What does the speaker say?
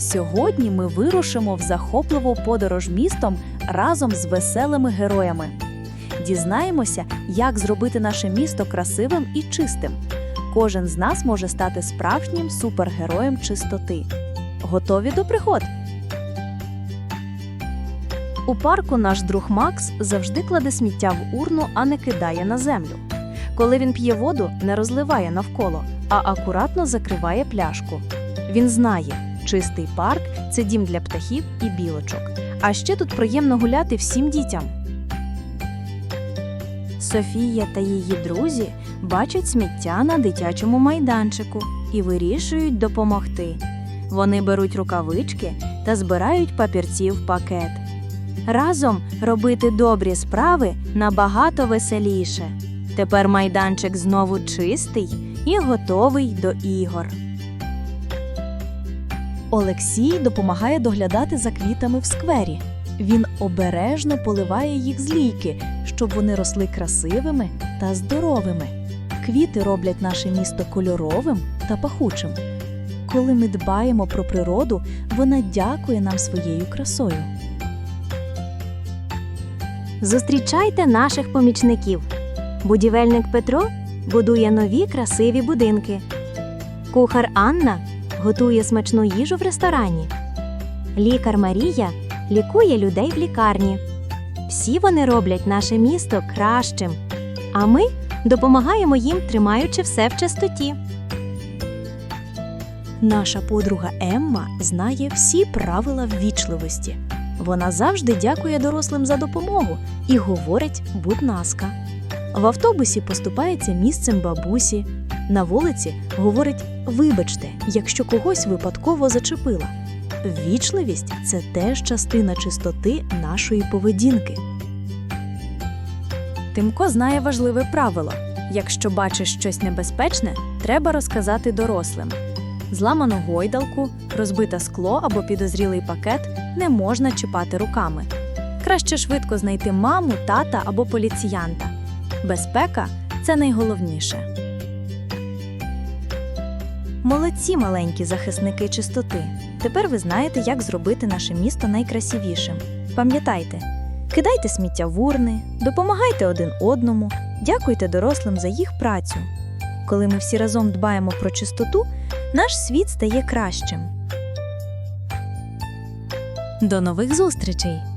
Сьогодні ми вирушимо в захопливу подорож містом разом з веселими героями. Дізнаємося, як зробити наше місто красивим і чистим. Кожен з нас може стати справжнім супергероєм чистоти. Готові до пригод? У парку наш друг Макс завжди кладе сміття в урну, а не кидає на землю. Коли він п'є воду, не розливає навколо, а акуратно закриває пляшку. Він знає, чистий парк це дім для птахів і білочок. А ще тут приємно гуляти всім дітям. Софія та її друзі бачать сміття на дитячому майданчику і вирішують допомогти. Вони беруть рукавички та збирають папірці в пакет. Разом робити добрі справи набагато веселіше. Тепер майданчик знову чистий і готовий до ігор. Олексій допомагає доглядати за квітами в сквері. Він обережно поливає їх з лійки, щоб вони росли красивими та здоровими. Квіти роблять наше місто кольоровим та пахучим. Коли ми дбаємо про природу, вона дякує нам своєю красою. Зустрічайте наших помічників. Будівельник Петро будує нові красиві будинки. Кухар Анна готує смачну їжу в ресторані. Лікар Марія лікує людей в лікарні. Всі вони роблять наше місто кращим, а ми допомагаємо їм, тримаючи все в чистоті. Наша подруга Емма знає всі правила ввічливості. Вона завжди дякує дорослим за допомогу і говорить будь ласка. В автобусі поступається місцем бабусі. На вулиці говорить Вибачте, якщо когось випадково зачепила. Ввічливість це теж частина чистоти нашої поведінки. Тимко знає важливе правило: якщо бачиш щось небезпечне, треба розказати дорослим. Зламану гойдалку, розбите скло або підозрілий пакет не можна чіпати руками. Краще швидко знайти маму, тата або поліціянта. Безпека це найголовніше. Молодці маленькі захисники чистоти. Тепер ви знаєте, як зробити наше місто найкрасивішим. Пам'ятайте, кидайте сміття в урни, допомагайте один одному, дякуйте дорослим за їх працю. Коли ми всі разом дбаємо про чистоту, наш світ стає кращим. До нових зустрічей!